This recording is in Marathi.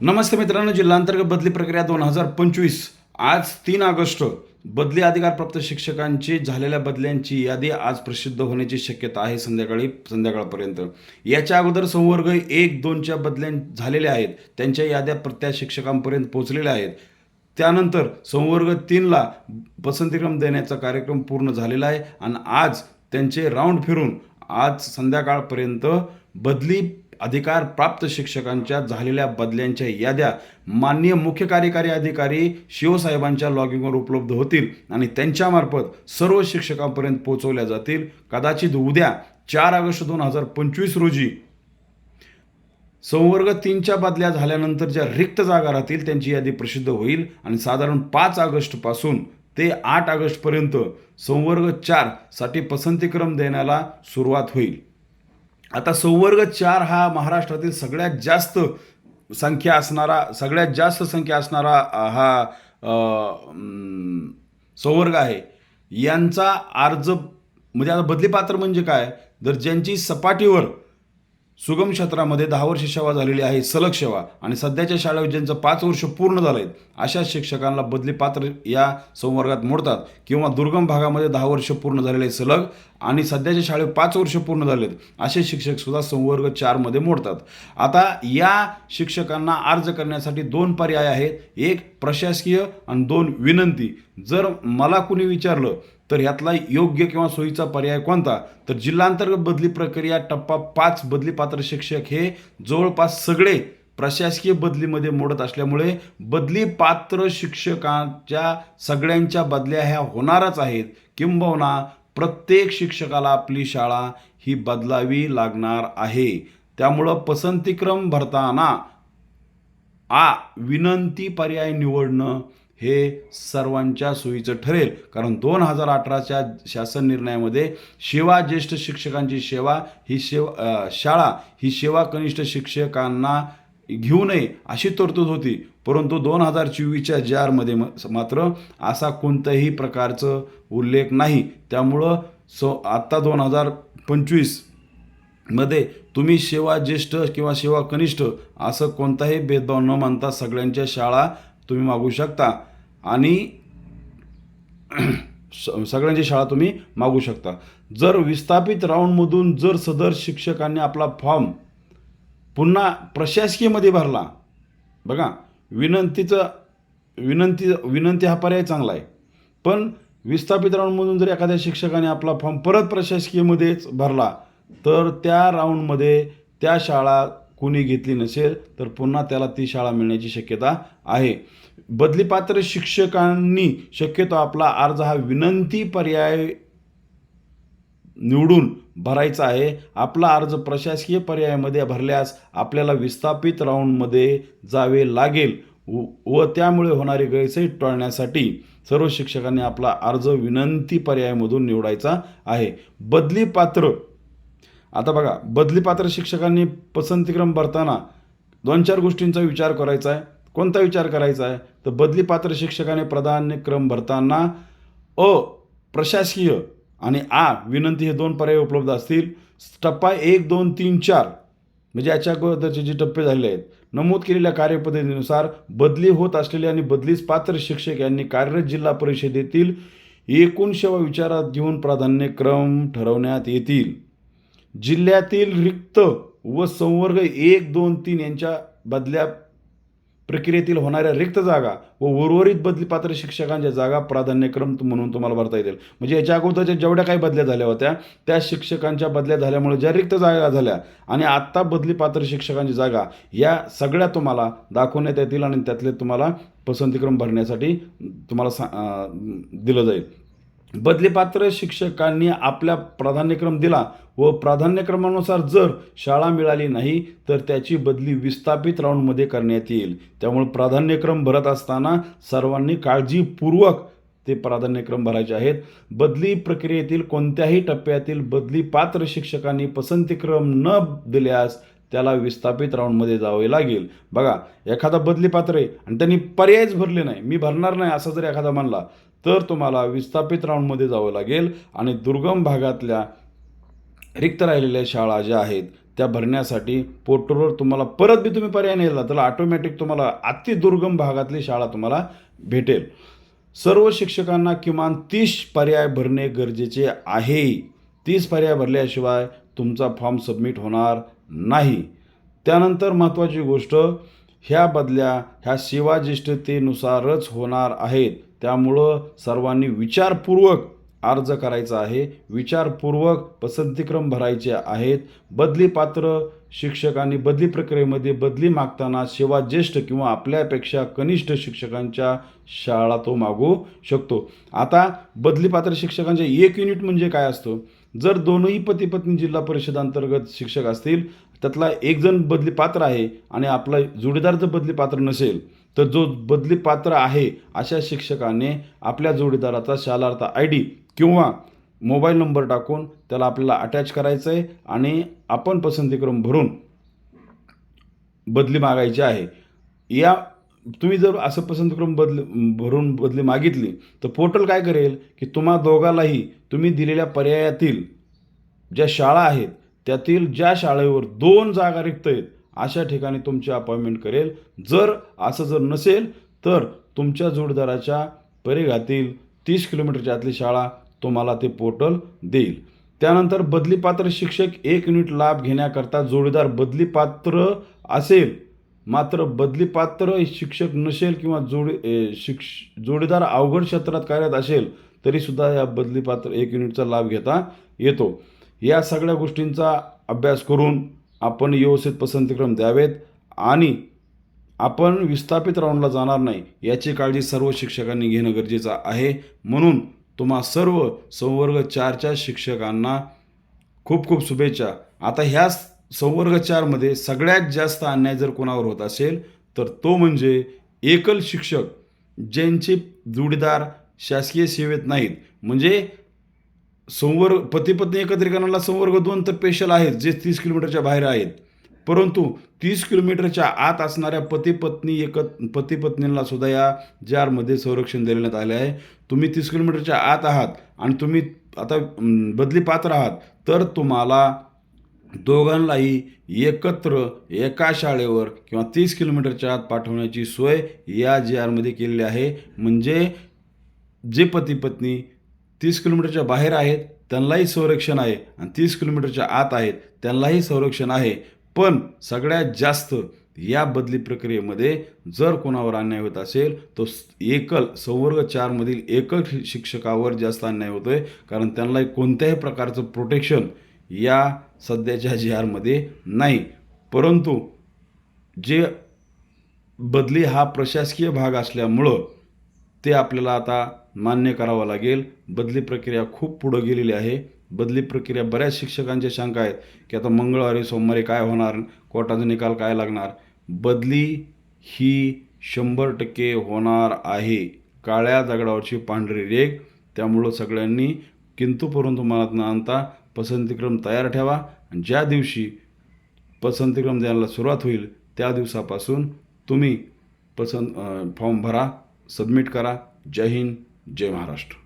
नमस्ते मित्रांनो जिल्हांतर्गत बदली प्रक्रिया दोन हजार पंचवीस. आज तीन ऑगस्ट. बदली अधिकारप्राप्त शिक्षकांची झालेल्या बदल्यांची यादी आज प्रसिद्ध होण्याची शक्यता आहे संध्याकाळी संध्याकाळपर्यंत. याच्या अगोदर संवर्ग एक दोनच्या बदल्या झालेल्या आहेत. त्यांच्या याद्या त्या शिक्षकांपर्यंत पोहोचलेल्या आहेत. त्यानंतर संवर्ग तीनला पसंतीक्रम देण्याचा कार्यक्रम पूर्ण झालेला आहे. आणि आज त्यांचे राऊंड फिरून आज संध्याकाळपर्यंत बदली अधिकार प्राप्त शिक्षकांच्या झालेल्या बदल्यांच्या याद्या माननीय मुख्य कार्यकारी अधिकारी शिवसाहेबांच्या लॉगिंगवर उपलब्ध होतील आणि त्यांच्यामार्फत सर्व शिक्षकांपर्यंत पोहोचवल्या जातील. कदाचित उद्या चार ऑगस्ट दोन हजार पंचवीस रोजी संवर्ग तीनच्या बदल्या झाल्यानंतर ज्या रिक्त जागा राहतील त्यांची यादी प्रसिद्ध होईल आणि साधारण पाच ऑगस्टपासून ते आठ ऑगस्टपर्यंत संवर्ग चारसाठी पसंतीक्रम देण्याला सुरुवात होईल. आता संवर्ग चार हा महाराष्ट्रातील सगळ्यात जास्त संख्या असणारा सगळ्यात जास्त संख्या असणारा हा सौवर्ग संवर्ग आहे. यांचा अर्ज म्हणजे आता बदलीपात्र म्हणजे काय? जर ज्यांची सपाटीवर सुगम क्षेत्रामध्ये दहा वर्ष सेवा झालेली आहे सलग सेवा. आणि सध्याच्या शाळेत ज्यांचं पाच वर्ष पूर्ण झालं आहेत अशा शिक्षकांना बदली पात्र या संवर्गात मोडतात किंवा दुर्गम भागामध्ये दहा वर्ष पूर्ण झालेले सलग. आणि सध्याच्या शाळेत पाच वर्ष पूर्ण झालेत असे शिक्षकसुद्धा संवर्ग चारमध्ये मोडतात. आता या शिक्षकांना अर्ज करण्यासाठी दोन पर्याय आहेत. एक प्रशासकीय आणि दोन विनंती. जर मला कुणी विचारलं तर यातला योग्य किंवा सोयीचा पर्याय कोणता? तर जिल्हांतर्गत बदली प्रक्रिया टप्पा पाच बदली पात्र शिक्षक हे जवळपास सगळे प्रशासकीय बदलीमध्ये मोडत असल्यामुळे बदली पात्र शिक्षकांच्या सगळ्यांच्या बदल्या ह्या होणारच आहेत. किंबहुना प्रत्येक शिक्षकाला आपली शाळा ही बदलावी लागणार आहे. त्यामुळं पसंतीक्रम भरताना आ विनंती पर्याय निवडणं हे सर्वांच्या सोयीचं ठरेल. कारण दोन हजार अठराच्या शासन निर्णयामध्ये सेवा ज्येष्ठ शिक्षकांची सेवा ही सेवा शाळा ही सेवा कनिष्ठ शिक्षकांना घेऊ नये अशी तरतूद होती. परंतु दोन हजार चोवीसच्या जारमध्ये आरमध्ये मात्र असा कोणत्याही प्रकारचं उल्लेख नाही. त्यामुळं सो आत्ता दोन हजार पंचवीसमध्ये तुम्ही सेवा ज्येष्ठ किंवा सेवा कनिष्ठ असं कोणताही भेदभाव न मानता सगळ्यांच्या शाळा तुम्ही मागू शकता. आणि स- सगळ्यांची शाळा तुम्ही मागू शकता. जर विस्थापित राऊंडमधून जर सदर शिक्षकांनी आपला फॉर्म पुन्हा प्रशासकीयमध्ये भरला बघा विनंतीचं विनंती विनंती हा पर्याय चांगला आहे. पण विस्थापित राऊंडमधून जर एखाद्या शिक्षकाने आपला फॉर्म परत प्रशासकीयमध्येच भरला तर त्या राऊंडमध्ये त्या शाळा कोणी घेतली नसेल तर पुन्हा त्याला ती शाळा मिळण्याची शक्यता आहे. बदलीपात्र शिक्षकांनी शक्यतो आपला अर्ज हा विनंती पर्याय निवडून भरायचा आहे. आपला अर्ज प्रशासकीय पर्यायामध्ये भरल्यास आपल्याला विस्थापित राऊंडमध्ये जावे लागेल व व त्यामुळे होणारी गैरसोय टाळण्यासाठी सर्व शिक्षकांनी आपला अर्ज विनंती पर्यायामधून निवडायचा आहे. बदली पात्र आता बघा बदलीपात्र शिक्षकांनी पसंतीक्रम भरताना दोन चार गोष्टींचा विचार करायचा आहे. कोणता विचार करायचा आहे? तर बदलीपात्र शिक्षकाने प्राधान्यक्रम भरताना अ प्रशासकीय आणि आ विनंती हे दोन पर्याय उपलब्ध असतील. टप्पा एक दोन तीन चार म्हणजे याच्या अगोदरचे जे टप्पे झालेले आहेत नमूद केलेल्या कार्यपद्धतीनुसार बदली होत असलेले आणि बदलीस पात्र शिक्षक यांनी कार्यरत जिल्हा परिषदेतील एकूण सेवा विचारात घेऊन प्राधान्यक्रम ठरवण्यात येतील. जिल्ह्यातील रिक्त व संवर्ग एक दोन तीन यांच्या बदल्या प्रक्रियेतील होणाऱ्या रिक्त जागा व उर्वरित बदलीपात्र शिक्षकांच्या जागा प्राधान्यक्रम म्हणून तुम्हाला भरता येतील. म्हणजे याच्या अगोदरच्या जेवढ्या काही बदल्या झाल्या होत्या त्या शिक्षकांच्या बदल्या झाल्यामुळे ज्या रिक्त जागा झाल्या आणि आत्ता बदलीपात्र शिक्षकांची जागा या सगळ्या तुम्हाला दाखवण्यात येतील आणि त्यातले तुम्हाला पसंतीक्रम भरण्यासाठी तुम्हाला सा दिलं जाईल. बदलीपात्र शिक्षकांनी आपल्या प्राधान्यक्रम दिला व प्राधान्यक्रमानुसार जर शाळा मिळाली नाही तर त्याची बदली विस्थापित राऊंडमध्ये करण्यात येईल. त्यामुळे प्राधान्यक्रम भरत असताना सर्वांनी काळजीपूर्वक ते प्राधान्यक्रम भरायचे आहेत. बदली प्रक्रियेतील कोणत्याही टप्प्यातील बदली पात्र शिक्षकांनी पसंतीक्रम न दिल्यास त्याला विस्थापित राऊंडमध्ये जावे लागेल. बघा एखादा बदली पात्र आहे आणि त्यांनी पर्यायच भरले नाही. मी भरणार नाही असं जर एखादा म्हणला तर तुम्हाला विस्थापित राऊंडमध्ये जावं लागेल आणि दुर्गम भागातल्या रिक्त राहिलेल्या शाळा ज्या आहेत त्या भरण्यासाठी पोर्टलवर तुम्हाला परत बी तुम्ही पर्याय नेला तर ऑटोमॅटिक तुम्हाला अति दुर्गम भागातली शाळा तुम्हाला भेटेल. सर्व शिक्षकांना किमान तीस पर्याय भरणे गरजेचे आहे. तीस पर्याय भरल्याशिवाय तुमचा फॉर्म सबमिट होणार नाही. त्यानंतर महत्त्वाची गोष्ट ह्या बदल्या ह्या सेवाज्येष्ठतेनुसारच होणार आहेत. त्यामुळं सर्वांनी विचारपूर्वक अर्ज करायचा आहे. विचारपूर्वक पसंतीक्रम भरायचे आहेत. बदली पात्र शिक्षकांनी बदली प्रक्रियेमध्ये बदली मागताना सेवा ज्येष्ठ किंवा आपल्यापेक्षा कनिष्ठ शिक्षकांच्या शाळा तो मागू शकतो. आता बदली पात्र शिक्षकांचे एक युनिट म्हणजे काय असतं? जर दोनही पती पत्नी जिल्हा परिषद अंतर्गत शिक्षक असतील त्यातला एक जण बदली पात्र आहे आणि आपला जोडीदार जर बदली पात्र नसेल तर जो बदली पात्र आहे अशा शिक्षकाने आपल्या जोडीदाराचा शालार्थ आय डी किंवा मोबाईल नंबर टाकून त्याला आपल्याला अटॅच करायचं आहे आणि आपण पसंतीक्रम भरून बदली मागायची आहे. या तुम्ही जर असं पसंतक्रम बदल भरून बदली मागितली तर पोर्टल काय करेल की तुम्हा दोघालाही तुम्ही दिलेल्या पर्यायातील ज्या शाळा आहेत त्यातील ज्या शाळेवर दोन जागा रिक्त आहेत अशा ठिकाणी तुमची अपॉइंटमेंट करेल. जर असं जर नसेल तर तुमच्या जोडदाराच्या परिघातील तीस किलोमीटरच्या आतली शाळा तुम्हाला ते पोर्टल देईल. त्यानंतर बदलीपात्र शिक्षक एक युनिट लाभ घेण्याकरता जोडीदार बदलीपात्र असेल मात्र बदलीपात्र शिक्षक नसेल किंवा जोडी शिक्ष जोडीदार अवघड क्षेत्रात कार्यरत असेल तरीसुद्धा या बदलीपात्र एक युनिटचा लाभ घेता येतो. या सगळ्या गोष्टींचा अभ्यास करून आपण व्यवस्थित पसंतीक्रम द्यावेत आणि आपण विस्थापित राऊंडला जाणार नाही याची काळजी सर्व शिक्षकांनी घेणं गरजेचं आहे. म्हणून तुम्हा सर्व संवर्ग चारच्या शिक्षकांना खूप खूप शुभेच्छा. आता ह्या संवर्ग चारमध्ये सगळ्यात जास्त अन्याय जर कोणावर होत असेल तर तो म्हणजे एकल शिक्षक ज्यांचे जोडीदार शासकीय सेवेत नाहीत. म्हणजे संवर्ग पती पत्नी एकत्रीकरणाला संवर्ग दोन तर स्पेशल आहेत जे तीस किलोमीटरच्या बाहेर आहेत. परंतु तीस किलोमीटरच्या आत असणाऱ्या पती पत्नी एकत पती पत्नींना सुद्धा या जारमध्ये संरक्षण देण्यात आले आहे. तुम्ही तीस किलोमीटरच्या आत आहात आणि तुम्ही आता बदली पात्र आहात तर तुम्हाला दोघांनाही एकत्र एका शाळेवर किंवा तीस किलोमीटरच्या आत पाठवण्याची सोय या जी आरमध्ये केलेली आहे. म्हणजे जे पती पत्नी तीस किलोमीटरच्या बाहेर आहेत त्यांनाही संरक्षण आहे आणि तीस किलोमीटरच्या आत आहेत त्यांनाही संरक्षण आहे. पण सगळ्यात जास्त या बदली प्रक्रियेमध्ये जर कोणावर अन्याय होत असेल तो एकल संवर्ग चारमधील एकल शि- शिक्षकावर जास्त अन्याय होतो आहे कारण त्यांना कोणत्याही प्रकारचं प्रोटेक्शन या सध्याच्या जी आरमध्ये नाही. परंतु जे बदली हा प्रशासकीय भाग असल्यामुळं ते आपल्याला आता मान्य करावं लागेल. बदली प्रक्रिया खूप पुढं गेलेली आहे. बदली प्रक्रिया बऱ्याच शिक्षकांच्या शंका आहेत की आता मंगळवारी सोमवारी काय होणार? कोर्टाचा निकाल काय लागणार? बदली ही शंभर टक्के होणार आहे. काळ्या दगडावरची पांढरी रेग त्यामुळं सगळ्यांनी किंतु परंतु मनात न आणता पसंतीक्रम तयार ठेवा. ज्या दिवशी पसंतीक्रम द्यायला सुरुवात होईल त्या दिवसापासून तुम्ही पसंत फॉर्म भरा. सबमिट करा. जय हिंद जय महाराष्ट्र.